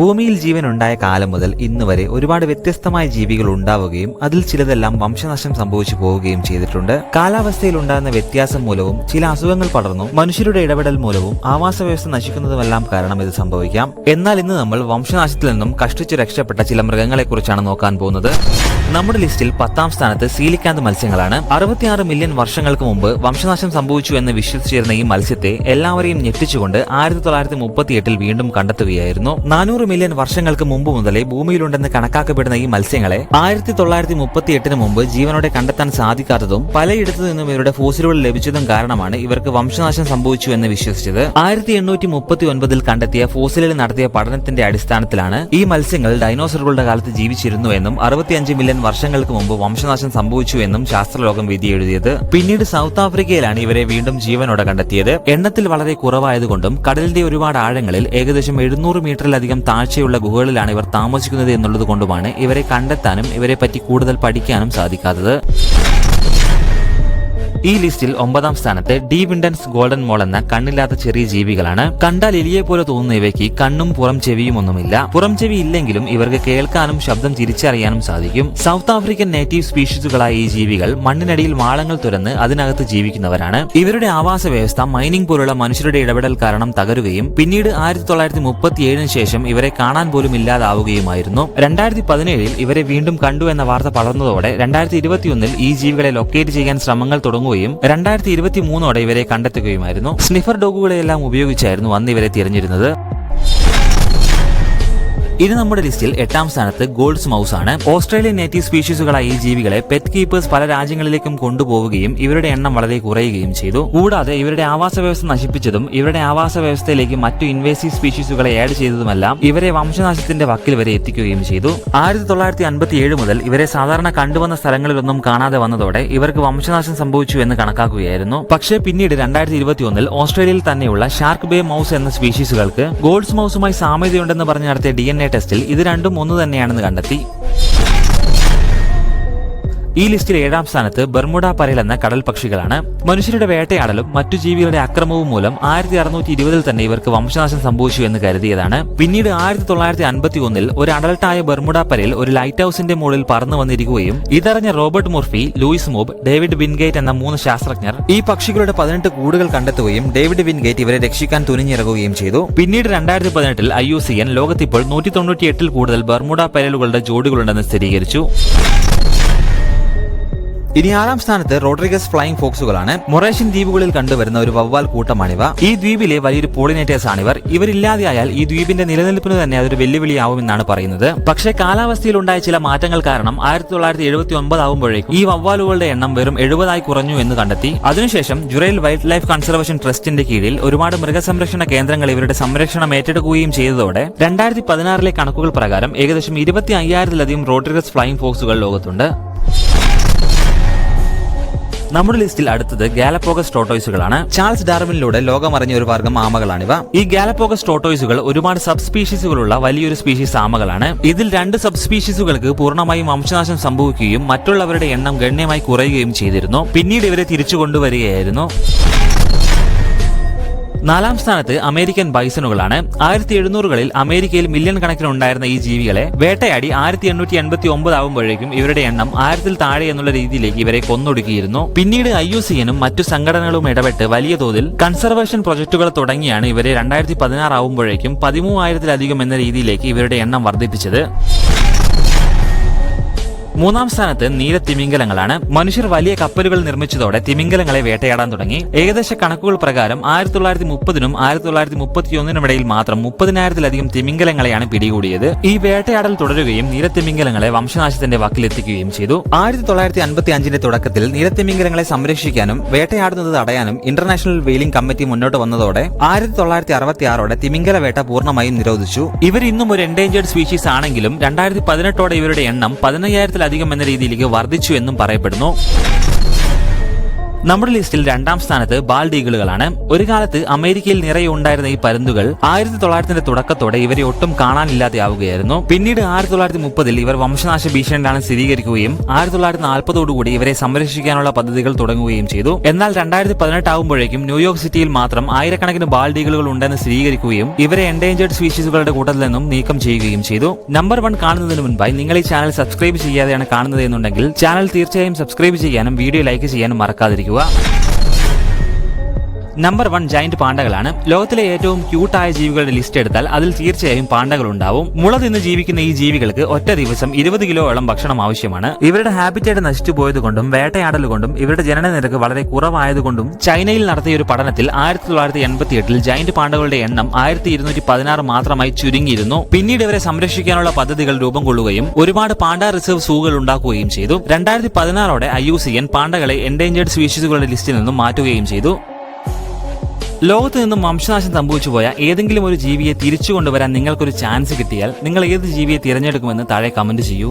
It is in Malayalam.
ഭൂമിയിൽ ജീവൻ ഉണ്ടായ കാലം മുതൽ ഇന്ന് വരെ ഒരുപാട് വ്യത്യസ്തമായ ജീവികൾ ഉണ്ടാവുകയും അതിൽ ചിലതെല്ലാം വംശനാശം സംഭവിച്ചു പോവുകയും ചെയ്തിട്ടുണ്ട്. കാലാവസ്ഥയിൽ ഉണ്ടാകുന്ന വ്യത്യാസം മൂലവും ചില അസുഖങ്ങൾ പടർന്നു മനുഷ്യരുടെ ഇടപെടൽ മൂലവും ആവാസ വ്യവസ്ഥ നശിക്കുന്നതുമെല്ലാം കാരണം ഇത് സംഭവിക്കാം. എന്നാൽ ഇന്ന് നമ്മൾ വംശനാശത്തിൽ നിന്നും കഷ്ടിച്ചു രക്ഷപ്പെട്ട ചില മൃഗങ്ങളെ കുറിച്ചാണ് നോക്കാൻ പോകുന്നത്. നമ്മുടെ ലിസ്റ്റിൽ പത്താം സ്ഥാനത്ത് സീലിക്കാന്ത് മത്സ്യങ്ങളാണ്. അറുപത്തിയാറ് മില്യൺ വർഷങ്ങൾക്ക് മുമ്പ് വംശനാശം സംഭവിച്ചു എന്ന് വിശ്വസിച്ചിരുന്ന ഈ മത്സ്യത്തെ എല്ലാവരെയും ഞെട്ടിച്ചുകൊണ്ട് ആയിരത്തി തൊള്ളായിരത്തി മുപ്പത്തിയെട്ടിൽ വീണ്ടും കണ്ടെത്തുകയായിരുന്നു. നാനൂറ് മില്യൺ വർഷങ്ങൾക്ക് മുമ്പ് മുതലേ ഭൂമിയിലുണ്ടെന്ന് കണക്കാക്കപ്പെടുന്ന ഈ മത്സ്യങ്ങളെ ആയിരത്തി തൊള്ളായിരത്തി മുപ്പത്തിയെട്ടിന് മുമ്പ് ജീവനോടെ കണ്ടെത്താൻ സാധിക്കാത്തതും പലയിടത്തു നിന്നും ഇവരുടെ ഫോസിലുകൾ ലഭിച്ചതും കാരണമാണ് ഇവർക്ക് വംശനാശം സംഭവിച്ചു എന്ന് വിശ്വസിച്ചത്. ആയിരത്തി എണ്ണൂറ്റി മുപ്പത്തി ഒൻപതിൽ കണ്ടെത്തിയ ഫോസിലിൽ നടത്തിയ പഠനത്തിന്റെ അടിസ്ഥാനത്തിലാണ് ഈ മത്സ്യങ്ങൾ ഡൈനോസറുകളുടെ കാലത്ത് ജീവിച്ചിരുന്നു എന്നും അറുപത്തിയഞ്ച് മില്യൺ വർഷങ്ങൾക്ക് മുമ്പ് വംശനാശം സംഭവിച്ചു എന്നും ശാസ്ത്രലോകം വിധി എഴുതിയത് പിന്നീട് സൗത്ത് ആഫ്രിക്കയിലാണ് ഇവരെ വീണ്ടും ജീവനോടെ കണ്ടെത്തിയത്. എണ്ണത്തിൽ വളരെ കുറവായതുകൊണ്ടും കടലിന്റെ ഒരുപാട് ആഴങ്ങളിൽ ഏകദേശം എഴുന്നൂറ് മീറ്ററിലധികം താഴ്ചയുള്ള ഗുഹകളിലാണ് ഇവർ താമസിക്കുന്നത് എന്നുള്ളത് കൊണ്ടുമാണ് ഇവരെ കണ്ടെത്താനും ഇവരെ പറ്റി കൂടുതൽ പഠിക്കാനും സാധിക്കാത്തത്. ഈ ലിസ്റ്റിൽ ഒമ്പതാം സ്ഥാനത്ത് ഡി വിൻഡൻസ് ഗോൾഡൻ മോൾ എന്ന കണ്ണില്ലാത്ത ചെറിയ ജീവികളാണ്. കണ്ടാൽ എലിയെ പോലെ തോന്നുന്ന ഇവയ്ക്ക് കണ്ണും പുറം ചെവിയും ഒന്നുമില്ല. പുറം ചെവി ഇല്ലെങ്കിലും ഇവർക്ക് കേൾക്കാനും ശബ്ദം തിരിച്ചറിയാനും സാധിക്കും. സൗത്ത് ആഫ്രിക്കൻ നേറ്റീവ് സ്പീഷീസുകളായ ഈ ജീവികൾ മണ്ണിനടിയിൽ മാളങ്ങൾ തുരന്ന് അതിനകത്ത് ജീവിക്കുന്നവരാണ്. ഇവരുടെ ആവാസ വ്യവസ്ഥ മൈനിങ് പോലുള്ള മനുഷ്യരുടെ ഇടപെടൽ കാരണം തകരുകയും പിന്നീട് ആയിരത്തി തൊള്ളായിരത്തി മുപ്പത്തിയേഴിന് ശേഷം ഇവരെ കാണാൻ പോലും ഇല്ലാതാവുകയുമായിരുന്നു. രണ്ടായിരത്തി പതിനേഴിൽ ഇവരെ വീണ്ടും കണ്ടു എന്ന വാർത്ത പടർന്നതോടെ രണ്ടായിരത്തി ഇരുപത്തിയൊന്നിൽ ഈ ജീവികളെ ലൊക്കേറ്റ് ചെയ്യാൻ ശ്രമങ്ങൾ തുടങ്ങുകയും രണ്ടായിരത്തി ഇരുപത്തി മൂന്നോടെ ഇവരെ കണ്ടെത്തുകയുമായിരുന്നു. സ്നിഫർ ഡോഗുകളെല്ലാം ഉപയോഗിച്ചായിരുന്നു അന്ന് ഇവരെ തിരഞ്ഞിരുന്നത് ഇത് നമ്മുടെ ലിസ്റ്റിൽ എട്ടാം സ്ഥാനത്ത് ഗോൾഡ്സ് മൗസ് ആണ്. ഓസ്ട്രേലിയൻ നേറ്റീവ് സ്പീഷീസുകളായ ഈ ജീവികളെ പെറ്റ് കീപ്പേഴ്സ് പല രാജ്യങ്ങളിലേക്കും കൊണ്ടുപോവുകയും ഇവരുടെ എണ്ണം വളരെ കുറയുകയും ചെയ്തു. കൂടാതെ ഇവരുടെ ആവാസ വ്യവസ്ഥ നശിപ്പിച്ചതും ഇവരുടെ ആവാസ വ്യവസ്ഥയിലേക്ക് മറ്റു ഇൻവേസീവ് സ്പീഷീസുകളെ ആഡ് ചെയ്തതുമെല്ലാം ഇവരെ വംശനാശത്തിന്റെ വക്കിൽ വരെ എത്തിക്കുകയും ചെയ്തു. ആയിരത്തി തൊള്ളായിരത്തി അൻപത്തി ഏഴ് മുതൽ ഇവരെ സാധാരണ കണ്ടുവന്ന സ്ഥലങ്ങളിലൊന്നും കാണാതെ വന്നതോടെ ഇവർക്ക് വംശനാശം സംഭവിച്ചു എന്ന് കണക്കാക്കുകയായിരുന്നു. പക്ഷേ പിന്നീട് രണ്ടായിരത്തി ഇരുപത്തി ഒന്നിൽ ഓസ്ട്രേലിയയിൽ തന്നെയുള്ള ഷാർക്ക് ബേ മൗസ് എന്ന സ്പീഷീസുകൾക്ക് ഗോൾഡ്സ് മൗസുമായി സാമ്യതയുണ്ടെന്ന് പറഞ്ഞ് നടത്തിയ ഡി എൻ എ ടെസ്റ്റിൽ ഇത് രണ്ടും ഒന്ന് തന്നെയാണെന്ന് കണ്ടെത്തി. ഈ ലിസ്റ്റിൽ ഏഴാം സ്ഥാനത്ത് ബർമുഡ പരൽ എന്ന കടൽ പക്ഷികളാണ്. മനുഷ്യരുടെ വേട്ടയാടലും മറ്റു ജീവികളുടെ അക്രമവും മൂലം ആയിരത്തി അറുന്നൂറ്റി ഇരുപതിൽ തന്നെ ഇവർക്ക് വംശനാശം സംഭവിച്ചു എന്ന് കരുതിയതാണ്. പിന്നീട് ആയിരത്തി തൊള്ളായിരത്തി അൻപത്തി ഒന്നിൽ ഒരു അഡൽട്ടായ ബർമുഡ പരൽ ഒരു ലൈറ്റ് ഹൌസിന്റെ മുകളിൽ പറന്നു വന്നിരിക്കുകയും ഇതറിഞ്ഞ Robert Murphy Louis Mowbray David Wingate എന്ന മൂന്ന് ശാസ്ത്രജ്ഞർ ഈ പക്ഷികളുടെ പതിനെട്ട് കൂടുകൾ കണ്ടെത്തുകയും ഡേവിഡ് വിൻഗേറ്റ് ഇവരെ രക്ഷിക്കാൻ തുനിഞ്ഞിറങ്ങുകയും ചെയ്തു. പിന്നീട് രണ്ടായിരത്തി പതിനെട്ടിൽ ഐ യു സി എൻ ലോകത്തിപ്പോൾ നൂറ്റി തൊണ്ണൂറ്റി എട്ടിൽ കൂടുതൽ ബർമുഡ പരലുകളുടെ ജോഡികളുണ്ടെന്ന് സ്ഥിരീകരിച്ചു. ഇനി ആറാം സ്ഥാനത്ത് റോഡ്രിഗസ് ഫ്ലൈയിങ് ഫോക്സുകളാണ് മൊറേഷ്യൻ ദ്വീപുകളിൽ കണ്ടുവരുന്ന ഒരു വവ്വാൽ കൂട്ടമാണിവ. ഈ ദ്വീപിലെ വലിയൊരു പോളിനേറ്റേഴ്സ് ആണിവർ ഇവരില്ലാതെയായാൽ ഈ ദ്വീപിന്റെ നിലനിൽപ്പിന് തന്നെ അതൊരു വെല്ലുവിളിയാവുമെന്നാണ് പറയുന്നത്. പക്ഷേ കാലാവസ്ഥയിൽ ഉണ്ടായ ചില മാറ്റങ്ങൾ കാരണം ആയിരത്തി തൊള്ളായിരത്തി എഴുപത്തി ഒമ്പത് ആവുമ്പോഴേക്കും ഈ വവ്വാലുകളുടെ എണ്ണം വെറും എഴുപതായി കുറഞ്ഞു എന്ന് കണ്ടെത്തി. അതിനുശേഷം ജുറൈൽ വൈൽഡ് ലൈഫ് കൺസർവേഷൻ ട്രസ്റ്റിന്റെ കീഴിൽ ഒരുപാട് മൃഗസംരക്ഷണ കേന്ദ്രങ്ങൾ ഇവരുടെ സംരക്ഷണം ഏറ്റെടുക്കുകയും ചെയ്തതോടെ രണ്ടായിരത്തി പതിനാറിലെ കണക്കുകൾ പ്രകാരം ഏകദേശം ഇരുപത്തി അയ്യായിരത്തിലധികം റോഡ്രിഗസ് ഫ്ലൈയിങ് ഫോക്സുകൾ ലോകത്തുണ്ട്. നമ്മുടെ ലിസ്റ്റിൽ അടുത്തത് ഗാലപ്പോഗസ് ടോട്ടോയ്സുകളാണ്. ചാൾസ് ഡാർവിനിലൂടെ ലോകമറിഞ്ഞ ഒരു വർഗം ആമകളാണിവ. ഈ ഗാലപ്പോഗസ് ടോട്ടോയ്സുകൾ ഒരുപാട് സബ് സ്പീഷീസുകളുള്ള വലിയൊരു സ്പീഷീസ് ആമകളാണ്. ഇതിൽ രണ്ട് സബ് സ്പീഷീസുകൾക്ക് പൂർണമായും വംശനാശം സംഭവിക്കുകയും മറ്റുള്ളവരുടെ എണ്ണം ഗണ്യമായി കുറയുകയും ചെയ്തിരുന്നു. പിന്നീട് ഇവരെ തിരിച്ചു കൊണ്ടുവരികയായിരുന്നു. നാലാം സ്ഥാനത്ത് അമേരിക്കൻ ബൈസണുകളാണ്. ആയിരത്തി എഴുന്നൂറുകളിൽ അമേരിക്കയിൽ മില്യൺ കണക്കിന് ഉണ്ടായിരുന്ന ഈ ജീവികളെ വേട്ടയാടി ആയിരത്തി എണ്ണൂറ്റി എൺപത്തി ഒമ്പത് ആവുമ്പോഴേക്കും ഇവരുടെ എണ്ണം ആയിരത്തിൽ താഴെ എന്നുള്ള രീതിയിലേക്ക് ഇവരെ കൊന്നൊടുക്കിയിരുന്നു. പിന്നീട് ഐ യു സിയനും മറ്റു സംഘടനകളും ഇടപെട്ട് വലിയ തോതിൽ കൺസർവേഷൻ പ്രൊജക്ടുകൾ തുടങ്ങിയാണ് ഇവരെ രണ്ടായിരത്തി പതിനാറ് ആവുമ്പോഴേക്കും പതിമൂവായിരത്തിലധികം എന്ന രീതിയിലേക്ക് ഇവരുടെ എണ്ണം വർദ്ധിപ്പിച്ചത്. മൂന്നാം സ്ഥാനത്ത് നീല തിമിംഗലങ്ങളാണ്. മനുഷ്യർ വലിയ കപ്പലുകൾ നിർമ്മിച്ചതോടെ തിമിംഗലങ്ങളെ വേട്ടയാടാൻ തുടങ്ങി. ഏകദേശ കണക്കുകൾ പ്രകാരം ആയിരത്തി തൊള്ളായിരത്തി മുപ്പതിനും ആയിരത്തി തൊള്ളായിരത്തി മുപ്പത്തിയൊന്നിനും ഇടയിൽ മാത്രം മുപ്പതിനായിരത്തിലധികം തിമിംഗലങ്ങളെയാണ് പിടികൂടിയത്. ഈ വേട്ടയാടൽ തുടരുകയും നീലത്തിമിംഗലങ്ങളെ വംശനാശത്തിന്റെ വക്കിലെത്തിക്കുകയും ചെയ്തു. ആയിരത്തി തൊള്ളായിരത്തി അൻപത്തി അഞ്ചിന്റെ തുടക്കത്തിൽ നീലത്തിമിംഗലങ്ങളെ സംരക്ഷിക്കാനും വേട്ടയാടുന്നത് തടയാനും ഇന്റർനാഷണൽ വെയിലിംഗ് കമ്മിറ്റി മുന്നോട്ട് വന്നതോടെ ആയിരത്തി തൊള്ളായിരത്തി അറുപത്തി ആറോടെ തിമിംഗല വേട്ട പൂർണമായും നിരോധിച്ചു. ഇവർ ഇന്നും ഒരു എൻഡേഞ്ചേർഡ് സ്പീഷീസ് ആണെങ്കിലും രണ്ടായിരത്തി പതിനെട്ടോടെ ഇവരുടെ എണ്ണം പതിനയ്യായിരത്തിലധികം എന്ന രീതിയിലേക്ക് വർദ്ധിച്ചു എന്നും പറയപ്പെടുന്നു. നമ്മുടെ ലിസ്റ്റിൽ രണ്ടാം സ്ഥാനത്ത് ബാൽഡീഗിളുകളാണ് ഒരു കാലത്ത് അമേരിക്കയിൽ നിറയെ ഉണ്ടായിരുന്ന ഈ പരുന്തുകൾ ആയിരത്തി തൊള്ളായിരത്തിന്റെ തുടക്കത്തോടെ ഇവരെ ഒട്ടും കാണാനില്ലാതെയാവുകയായിരുന്നു. പിന്നീട് ആയിരത്തി തൊള്ളായിരത്തി മുപ്പതിൽ ഇവർ വംശനാശ ഭീഷണിയിലാണ് സ്ഥിരീകരിക്കുകയും ആയിരത്തി തൊള്ളായിരത്തി നാൽപ്പതോടുകൂടി ഇവരെ സംരക്ഷിക്കാനുള്ള പദ്ധതികൾ തുടങ്ങുകയും ചെയ്തു. എന്നാൽ രണ്ടായിരത്തി പതിനെട്ട് ആകുമ്പോഴേക്കും ന്യൂയോർക്ക് സിറ്റിയിൽ മാത്രം ആയിരക്കണക്കിന് ബാൽഡീഗിളുകൾ ഉണ്ടെന്ന് സ്ഥിരീകരിക്കുകയും ഇവരെ എൻഡേഞ്ചേർഡ് സ്പീഷീസുകളുടെ കൂട്ടത്തിൽ നിന്നും നീക്കം ചെയ്യുകയും ചെയ്തു. നമ്പർ വൺ കാണുന്നതിന് മുൻപായി നിങ്ങൾ ഈ ചാനൽ സബ്സ്ക്രൈബ് ചെയ്യാതെയാണ് കാണുന്നത് എന്നുണ്ടെങ്കിൽ ചാനൽ തീർച്ചയായും സബ്സ്ക്രൈബ് ചെയ്യാനും വീഡിയോ ലൈക്ക് ചെയ്യാനും ถือว่า നമ്പർ വൺ ജൈന്റ് പാണ്ടകളാണ്. ലോകത്തിലെ ഏറ്റവും ക്യൂട്ടായ ജീവികളുടെ ലിസ്റ്റ് എടുത്താൽ അതിൽ തീർച്ചയായും പാണ്ടകൾ ഉണ്ടാവും മുള തിന്ന് ജീവിക്കുന്ന ഈ ജീവികൾക്ക് ഒറ്റ ദിവസം ഇരുപത് കിലോയോളം ഭക്ഷണം ആവശ്യമാണ്. ഇവരുടെ ഹാബിറ്റേറ്റ് നശിച്ചു പോയതുകൊണ്ടും വേട്ടയാടൽ കൊണ്ടും ഇവരുടെ ജനന നിരക്ക് വളരെ കുറവായതുകൊണ്ടും ചൈനയിൽ നടത്തിയ ഒരു പഠനത്തിൽ ആയിരത്തി തൊള്ളായിരത്തി എൺപത്തി എട്ടിൽ ജൈന്റ് പാണ്ടകളുടെ എണ്ണം ആയിരത്തി ഇരുന്നൂറ്റി പതിനാറ് മാത്രമായി ചുരുങ്ങിയിരുന്നു. പിന്നീട് ഇവരെ സംരക്ഷിക്കാനുള്ള പദ്ധതികൾ രൂപം കൊള്ളുകയും ഒരുപാട് പാണ്ട റിസർവ് സൂകൾ ഉണ്ടാക്കുകയും ചെയ്തു. രണ്ടായിരത്തി പതിനാറോടെ ഐ യു സി എൻ പാണ്ടകളെ എൻഡേഞ്ചേർഡ് സ്പീഷീസുകളുടെ ലിസ്റ്റിൽ നിന്നും മാറ്റുകയും ചെയ്തു. ലോകത്ത് നിന്നും വംശനാശം സംഭവിച്ചു പോയ ഏതെങ്കിലും ഒരു ജീവിയെ തിരിച്ചു കൊണ്ടുവരാൻ നിങ്ങൾക്കൊരു ചാൻസ് കിട്ടിയാൽ നിങ്ങൾ ഏത് ജീവിയെ തിരഞ്ഞെടുക്കുമെന്ന് താഴെ കമന്റ് ചെയ്യൂ.